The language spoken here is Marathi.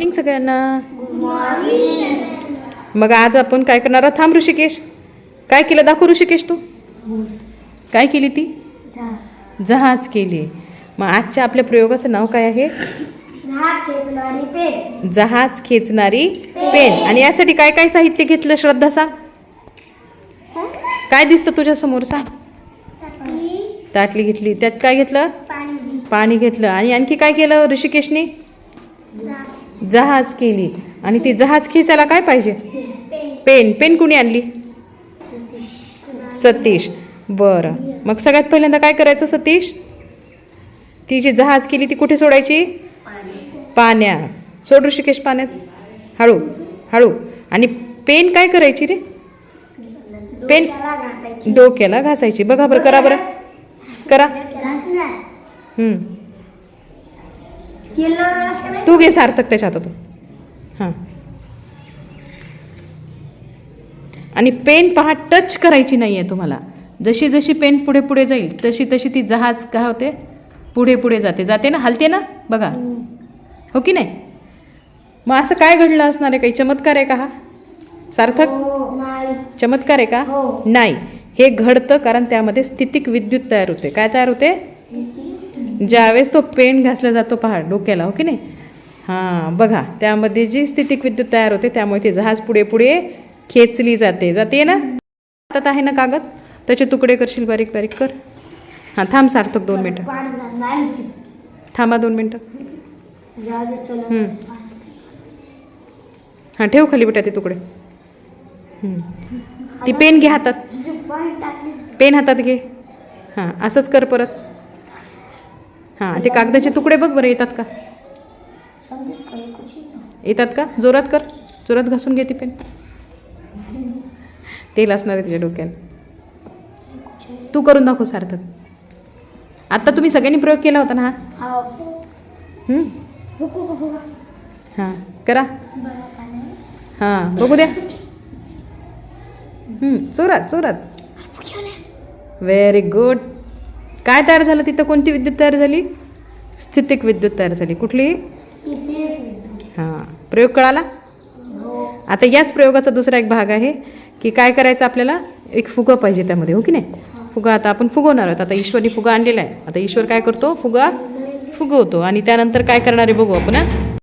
सगळ्यांना. मग आज आपण काय करणार आहोत? थांब ऋषिकेश. काय केलं दाखव ऋषिकेश तू. काय केली ती? जहाज. केली. मग आजच्या आपल्या प्रयोगाचं नाव काय आहे? जहाज खेचणारी पेन. आणि यासाठी काय काय साहित्य घेतलं श्रद्धा सांग. काय दिसतं तुझ्या समोर सांग. ताटली. घेतली. त्यात काय घेतलं? पाणी घेतलं. आणि आणखी काय केलं ऋषिकेशने? जहाज केली. आणि ती जहाज खेचायला काय पाहिजे? पेन. पेन कुणी आणली? सतीश. बरं. मग सगळ्यात पहिल्यांदा काय करायचं सतीश? ती जी जहाज केली ती कुठे सोडायची? पाण्यात. सोड ऋषिकेश पाण्यात. हळू. हळू. आणि पेन काय करायची रे? पेन डोक्याला घासायची. बघा बरं करा बरं. करा. तू घे सार्थक त्याच्या हातातून. हां. आणि पेन पहा टच करायची नाही आहे तुम्हाला. जशी जशी पेन पुढे पुढे जाईल तशी तशी ती जहाज काय होते? पुढे पुढे जाते. जाते ना? हलते ना? बघा. हो की नाही? मग असं काय घडलं असणार आहे? काही चमत्कार आहे का हा? सार्थक? हो चमत्कार आहे का? हो. नाही. हे घडतं कारण त्यामध्ये स्थितिक विद्युत तयार होते. काय तयार होते? ज्यावेळेस तो पेन घासला जातो पहा डोक्याला हो की नाही? हां बघा त्यामध्ये जी स्थितिक विद्युत तयार होते त्यामुळे ते जहाज पुढे पुढे खेचली जाते. जाते ना? हातात आहे ना कागद? त्याचे तुकडे करशील बारीक बारीक कर. हां थांब सार्थक दोन मिनटं. थांबा दोन मिनटं. हां ठेव खाली बेटा ते तुकडे ती पेन घे हातात. पेन हातात घे. हां असंच कर परत. हां ते कागदाचे तुकडे बघ बरं येतात का? येतात का? जोरात कर. जोरात घासून घे ती पेन. तेल असणार आहे तिच्या डोक्यात. तू करून दाखव सार्थक. आत्ता तुम्ही सगळ्यांनी प्रयोग केला होता ना हा? हां करा. हां बघू द्या. चोरात जोरात जोरात. व्हेरी गुड काय तयार झालं तिथं? कोणती विद्युत तयार झाली? स्थितिक विद्युत तयार झाली. कुठली? हां. प्रयोग कळाला? आता याच प्रयोगाचा दुसरा एक भाग आहे की काय करायचं आपल्याला? एक फुगा पाहिजे त्यामध्ये हो की नाही? फुगा आता आपण फुगवणार आहोत. आता ईश्वरनी फुगा आणलेला आहे. आता ईश्वर काय करतो? फुगा फुगवतो. आणि त्यानंतर काय करणार आहे बघू आपण हां?